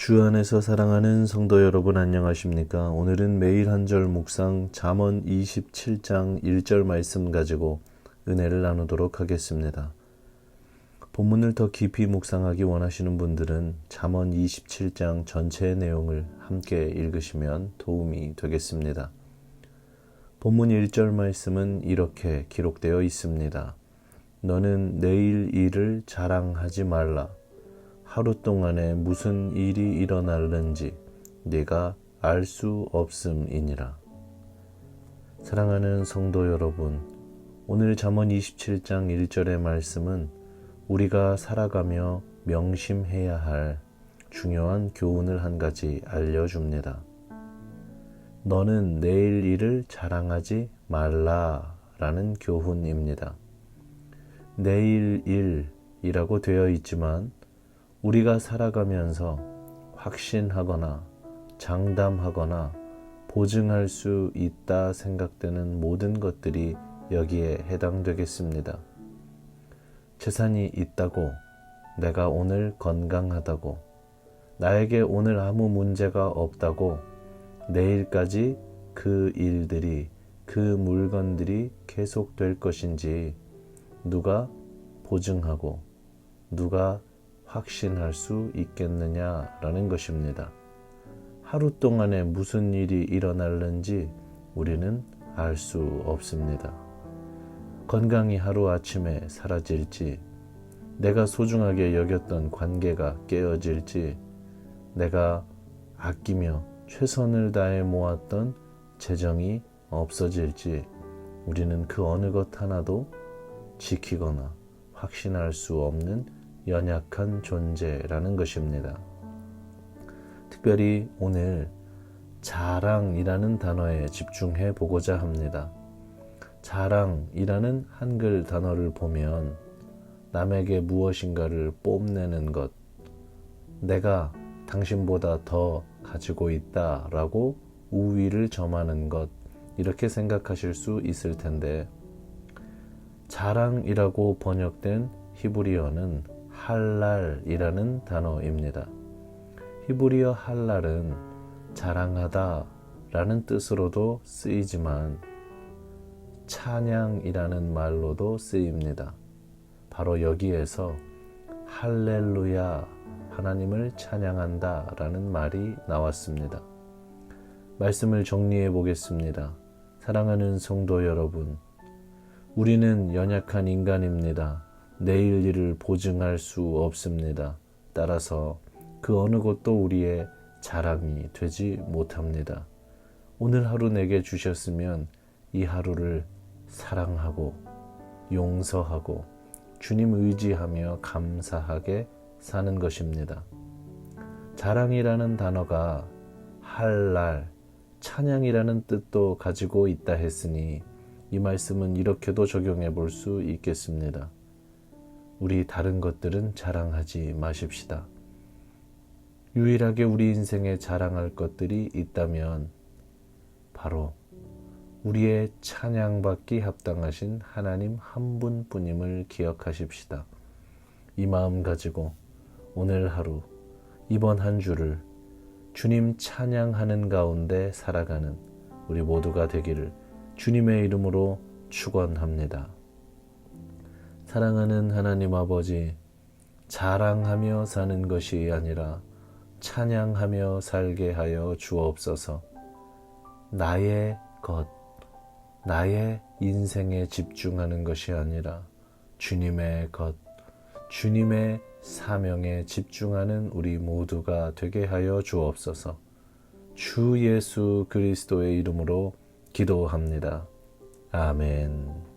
주 안에서 사랑하는 성도 여러분 안녕하십니까? 오늘은 매일 한 절 묵상 잠언 27장 1절 말씀 가지고 은혜를 나누도록 하겠습니다. 본문을 더 깊이 묵상하기 원하시는 분들은 잠언 27장 전체의 내용을 함께 읽으시면 도움이 되겠습니다. 본문 1절 말씀은 이렇게 기록되어 있습니다. 너는 내일 일을 자랑하지 말라. 하루 동안에 무슨 일이 일어날는지 네가 알 수 없음이니라. 사랑하는 성도 여러분, 오늘 잠언 27장 1절의 말씀은 우리가 살아가며 명심해야 할 중요한 교훈을 한 가지 알려줍니다. 너는 내일 일을 자랑하지 말라라는 교훈입니다. 내일 일이라고 되어 있지만 우리가 살아가면서 확신하거나 장담하거나 보증할 수 있다 생각되는 모든 것들이 여기에 해당되겠습니다. 재산이 있다고, 내가 오늘 건강하다고, 나에게 오늘 아무 문제가 없다고, 내일까지 그 일들이, 그 물건들이 계속될 것인지 누가 보증하고, 누가 확신할 수 있겠느냐라는 것입니다. 하루 동안에 무슨 일이 일어날는지 우리는 알 수 없습니다. 건강이 하루아침에 사라질지, 내가 소중하게 여겼던 관계가 깨어질지, 내가 아끼며 최선을 다해 모았던 재정이 없어질지, 우리는 그 어느 것 하나도 지키거나 확신할 수 없는 연약한 존재라는 것입니다. 특별히 오늘 자랑이라는 단어에 집중해 보고자 합니다. 자랑이라는 한글 단어를 보면 남에게 무엇인가를 뽐내는 것, 내가 당신보다 더 가지고 있다 라고 우위를 점하는 것, 이렇게 생각하실 수 있을 텐데, 자랑이라고 번역된 히브리어는 할랄이라는 단어입니다. 히브리어 할랄은 자랑하다 라는 뜻으로도 쓰이지만 찬양이라는 말로도 쓰입니다. 바로 여기에서 할렐루야 하나님을 찬양한다 라는 말이 나왔습니다. 말씀을 정리해 보겠습니다. 사랑하는 성도 여러분, 우리는 연약한 인간입니다. 내일 일을 보증할 수 없습니다. 따라서 그 어느 것도 우리의 자랑이 되지 못합니다. 오늘 하루 내게 주셨으면 이 하루를 사랑하고 용서하고 주님 의지하며 감사하게 사는 것입니다. 자랑이라는 단어가 할날, 찬양이라는 뜻도 가지고 있다 했으니 이 말씀은 이렇게도 적용해 볼 수 있겠습니다. 우리 다른 것들은 자랑하지 마십시다. 유일하게 우리 인생에 자랑할 것들이 있다면 바로 우리의 찬양받기 합당하신 하나님 한 분뿐임을 기억하십시다. 이 마음 가지고 오늘 하루, 이번 한 주를 주님 찬양하는 가운데 살아가는 우리 모두가 되기를 주님의 이름으로 축원합니다. 사랑하는 하나님 아버지, 자랑하며 사는 것이 아니라 찬양하며 살게 하여 주옵소서. 나의 것, 나의 인생에 집중하는 것이 아니라 주님의 것, 주님의 사명에 집중하는 우리 모두가 되게 하여 주옵소서. 주 예수 그리스도의 이름으로 기도합니다. 아멘.